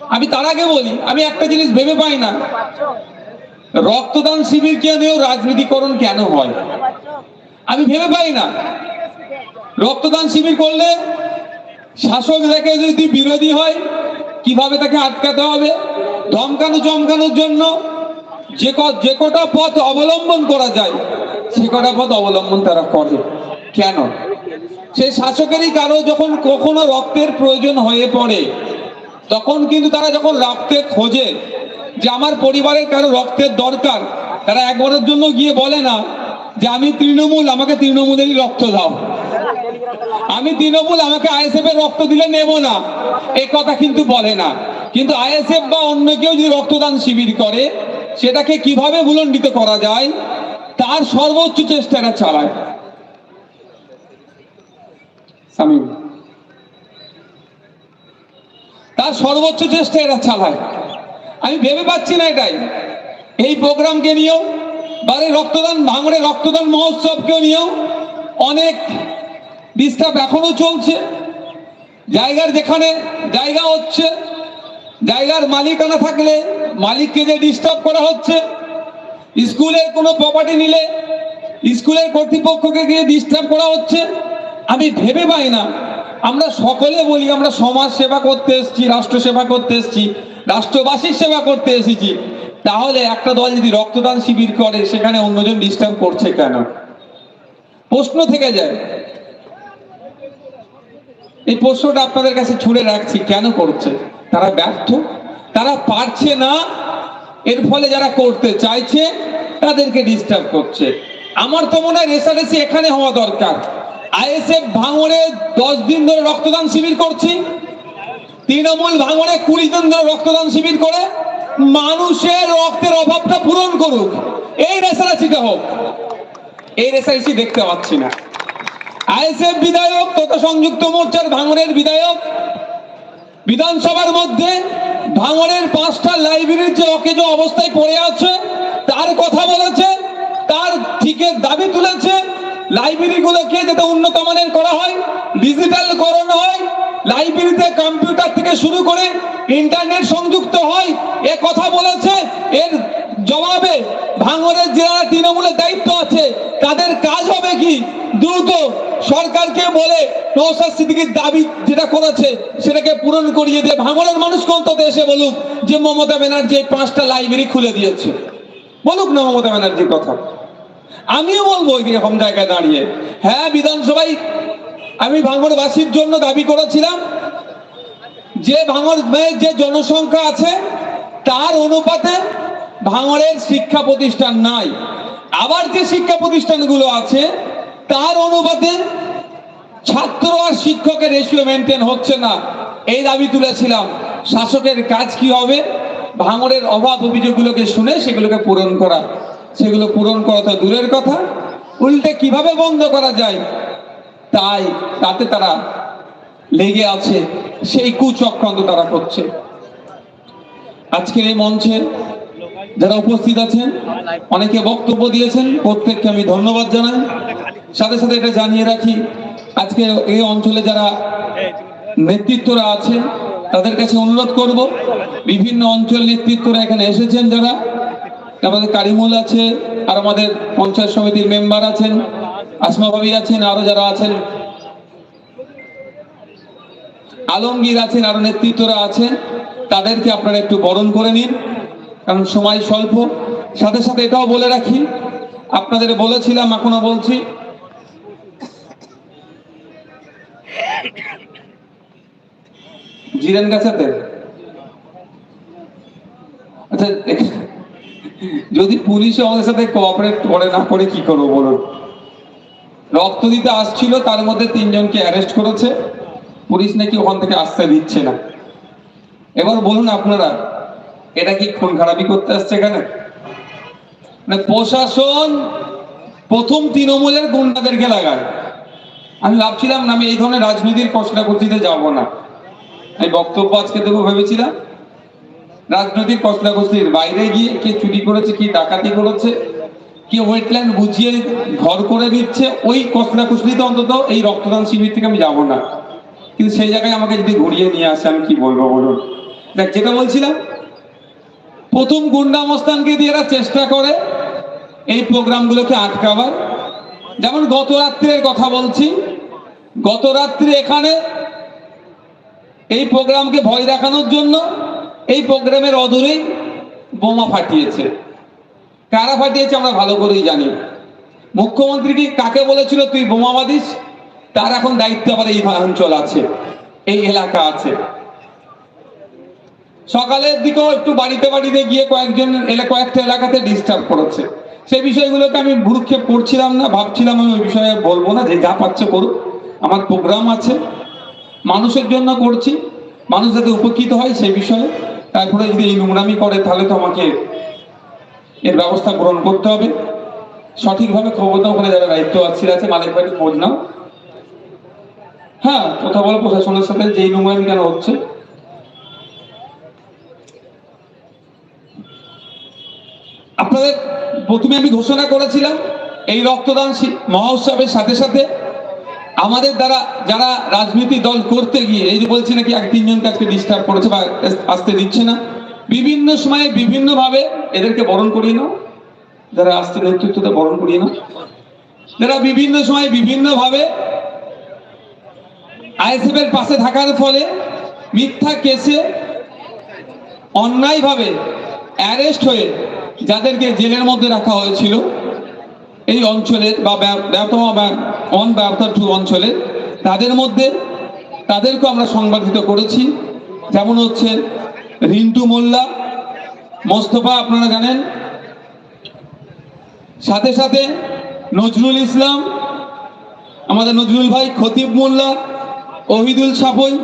আমি তার আগে বলি, আমি একটা জিনিস ভেবে পাই না। রক্তদান শিবির কেনেও রাজনীতিকরণ কেন হয়? আমি ভেবে পাই না। রক্তদান শিবির করলে শাসক দেখে যদি বিরোধী হয়, কীভাবে তাকে আটকাতে হবে? ধমকানো চমকানোর জন্য যে যে কটা পথ অবলম্বন করা যায়, সে কটা পথ অবলম্বন তারা করে। কেন? সেই শাসকেরই কারও যখন কখনো রক্তের প্রয়োজন হয়ে পড়ে তখন কিন্তু তারা যখন রক্তের খোঁজে যে আমার পরিবারের কারও রক্তের দরকার, তারা একবারের জন্য গিয়ে বলে না যে আমি তৃণমূল, আমাকে তৃণমূলেরই রক্ত দাও। আমি তৃণমূল, আমাকে আইএসএফ এর রক্ত দিলে নেব না। এই কথা কিন্তু বলে না। কিন্তু আইএসএফ বা অন্য কেউ যদি রক্তদান শিবির করে, সেটাকে কীভাবে ভুলণ্ডিত করা যায়? তার সর্বোচ্চ চেষ্টাটা চালায়। সামিম। তার সর্বোচ্চ চেষ্টা এরা চালায়। আমি ভেবে পাচ্ছি না এটাই। এই প্রোগ্রামকে নিয়েও, বারে রক্তদান, ভাঙড়ে রক্তদান মহোৎসবকে নিয়েও অনেক ডিস্টার্ব এখনও চলছে। জায়গার যেখানে জায়গা হচ্ছে, জায়গার মালিকানা থাকলে মালিককে যে ডিস্টার্ব করা হচ্ছে, স্কুলের কোনো প্রপার্টি নিলে স্কুলের কর্তৃপক্ষকে গিয়ে ডিস্টার্ব করা হচ্ছে, আমি ভেবে পাই না। আমরা সকলে বলি, আমরা সমাজ সেবা করতে এসেছি, রাষ্ট্র সেবা করতে এসেছি, রাষ্ট্রবাসীর সেবা করতে এসেছি। তাহলে একটা দল যদি রক্তদান শিবির করে, সেখানে অন্যজন ডিস্টার্ব করছে কেন? প্রশ্ন থেকে যায়। এই প্রশ্নটা আপনাদের কাছে ছুড়ে রাখছি, কেন করছে? তারা ব্যর্থ, তারা পারছে না, এর ফলে যারা করতে চাইছে, তাদেরকে ডিস্টার্ব করছে। আমার তো মনে হয় রেসারেসি এখানে হওয়া দরকার। আইএসএফ ভাঙড়ে দশ দিন ধরে রক্তদান শিবির করছি। তৃণমূল ভাঙড়ে কুড়ি দিন ধরে রক্তদান শিবির করে। মানুষের রক্তের অভাবটা পূরণ করুক। এই হোক। এই দেখতে পাচ্ছি না। আইএসএফ বিধায়ক তথা সংযুক্ত মোর্চার ভাঙড়ের বিধায়ক বিধানসভার মধ্যে ভাঙড়ের পাঁচটা লাইব্রেরির যে অকেজ অবস্থায় পড়ে আছে, তার কথা বলেছে, তার ঠিকের দাবি তুলেছে লাইব্রেরিগুলোকে যাতে উন্নত মানের করা হয় ডিজিটাল করানো হয় লাইব্রেরিতে কম্পিউটার থেকে শুরু করে ইন্টারনেট সংযুক্ত হয়, এ কথা বলেছে। এর জবাবে ভাঙড়ের জেলা তৃণমূলের দায়িত্ব আছে। তাদের কাজ হবে কি? দ্রুত সরকারকে বলে নৌসাদ সিদ্দিকির দাবি যেটা করেছে, সেটাকে পূরণ করিয়ে দিয়ে ভাঙড়ের মানুষকে অন্তত এসে বলুক যে মমতা ব্যানার্জি এই পাঁচটা লাইব্রেরি খুলে দিয়েছে। বলুক না মমতা ব্যানার্জির কথা। আমিও বলব এরকম জায়গায় দাঁড়িয়ে। হ্যাঁ বিধানসভায় আমি ভাঙড়বাসীর জন্য দাবি করেছিলাম যে ভাঙড় যে জনসংখ্যা আছে, তার অনুপাতে ভাঙড়ের শিক্ষা প্রতিষ্ঠান নাই। আবার যে শিক্ষা প্রতিষ্ঠানগুলো আছে, তার অনুপাতে ছাত্র আর শিক্ষকের রেশিও মেনটেন হচ্ছে না। এই দাবি তুলেছিলাম। শাসকের কাজ কি হবে? ভাঙড়ের অভাব অভিযোগগুলোকে শুনে সেগুলোকে পূরণ করা। সেগুলো পূরণ করা তো দূরের কথা। উল্টে কীভাবে বন্ধ করা যায়? তাই তাতে তারা লেগে আছে, সেই কুচক্রান্ত তারা করছে। আজকের এই মঞ্চে যারা উপস্থিত আছেন, অনেকে বক্তব্য দিয়েছেন, প্রত্যেককে আমি ধন্যবাদ জানাই। সাথে সাথে এটা জানিয়ে রাখি, আজকে এই অঞ্চলে যারা নেতৃত্বরা আছে তাদের কাছে অনুরোধ করব, বিভিন্ন অঞ্চল নেতৃত্বরা এখানে এসেছেন যারা আমাদের কারিমুল আছে, আর আমাদের পঞ্চায়েত সমিতির মেম্বার আছেন, আসমা ভাবি আছেন, আরও যারা আছেন। আলমগীর আছেন, আরও নেতৃত্বরা আছেন, তাদেরকে আপনারা একটু বরণ করে নিন, কারণ সময় স্বল্প। সাথে সাথে এটাও বলে রাখি, আপনাদের বলেছিলাম, এখনও বলছি। জিরেন গাছাতে যদি পুলিশও আমাদের সাথে কোঅপারেট করে, না করে কি করব বলুন? রক্ত দিতে আসছিল, তার মধ্যে তিনজনকে অ্যারেস্ট করেছে। পুলিশ নাকি ওখান থেকে আসতে দিচ্ছে না। এবার বলুন আপনারা, এটা কি খুন খারাপি করতে আসছে এখানে? মানে প্রশাসন প্রথম তৃণমূলের গুন্ডাদেরকে লাগায় আমি ভাবছিলাম না আমি এই ধরনের রাজনীতির কষ্টাকষ্টিতে যাব না। আমি বক্তব্য আজকে দেবো ভেবেছিলাম। রাজনৈতিক কষ্টাকষ্টির বাইরে গিয়ে কে চুরি করেছে, কি ডাকাতি করেছে, কে ওয়েটল্যান্ড বুঝিয়ে ঘর করে দিচ্ছে, ওই কষ্টাকষ্টিতে অন্তত এই রক্তদান শিবির থেকে আমি যাব না। কিন্তু সেই জায়গায় আমাকে যদি ঘুরিয়ে নিয়ে আসে, আমি কি বলব বলুন? দেখ, যেটা বলছিলাম, প্রথম গুন্ডামস্তানকে দিয়ে এরা চেষ্টা করে এই প্রোগ্রামগুলোকে আটকাবার। যেমন গত রাত্রের কথা বলছি, গত রাত্রে এখানে এই প্রোগ্রামকে ভয় দেখানোর জন্য এই প্রোগ্রামের অদূরেই বোমা ফাটিয়েছে। কারা ফাটিয়েছে আমরা ভালো করেই জানি। মুখ্যমন্ত্রী কি কাকে বলেছিল, তুই বোমা বাঁধিস তার এখন দায়িত্ব আবার এই অঞ্চল আছে, এই এলাকা আছে। সকালের দিকেও একটু বাড়িতে বাড়িতে গিয়ে কয়েকজন কয়েকটা এলাকাতে ডিস্টার্ব করেছে। সেই বিষয়গুলোকে আমি ভুরুক্ষেপ করছিলাম না, ভাবছিলাম আমি ওই বিষয়ে বলব না, যে যা পাচ্ছে করুক। আমার প্রোগ্রাম আছে, মানুষের জন্য করছি, মানুষ যাতে উপকৃত হয় সেই বিষয়ে। তারপরে যদি এই নোংরামি করে, তাহলে তো আমাকে এর ব্যবস্থা গ্রহণ করতে হবে। সঠিকভাবে খবর দাও ওখানে যারা দায়িত্ব আছে আছে, মালিক বাড়ি খোঁজ নাও। হ্যাঁ কথা বলো প্রশাসনের সাথে, যে নোংরামি কেন হচ্ছে। আপনাদের প্রথমে আমি ঘোষণা করেছিলাম, এই রক্তদান মহোৎসবের সাথে সাথে আমাদের দ্বারা যারা রাজনীতি দল করতে গিয়ে, এই যে বলছি নাকি এক তিনজন কাজকে ডিস্টার্ব করেছে বা আসতে দিচ্ছে না, বিভিন্ন সময়ে বিভিন্ন ভাবে এদেরকে বরণ করিয়ে নাও। যারা আসতে নেতৃত্বতে বরণ করিয়ে নাও। যারা বিভিন্ন সময় বিভিন্ন ভাবে আইএসএফ এর পাশে থাকার ফলে মিথ্যা কেসে অন্যায়ভাবে অ্যারেস্ট হয়ে যাদেরকে জেলের মধ্যে রাখা হয়েছিল, এই অঞ্চলের বা ব্যবতমা বা অন ব্যবতা টু তাদের মধ্যে তাদেরকে আমরা সংবাদিত করেছি। যেমন হচ্ছে রিন্টু মোল্লা, মোস্তফা আপনারা জানেন। সাথে সাথে নজরুল ইসলাম, আমাদের নজরুল ভাই খতিব মোল্লা অহিদুল সাফই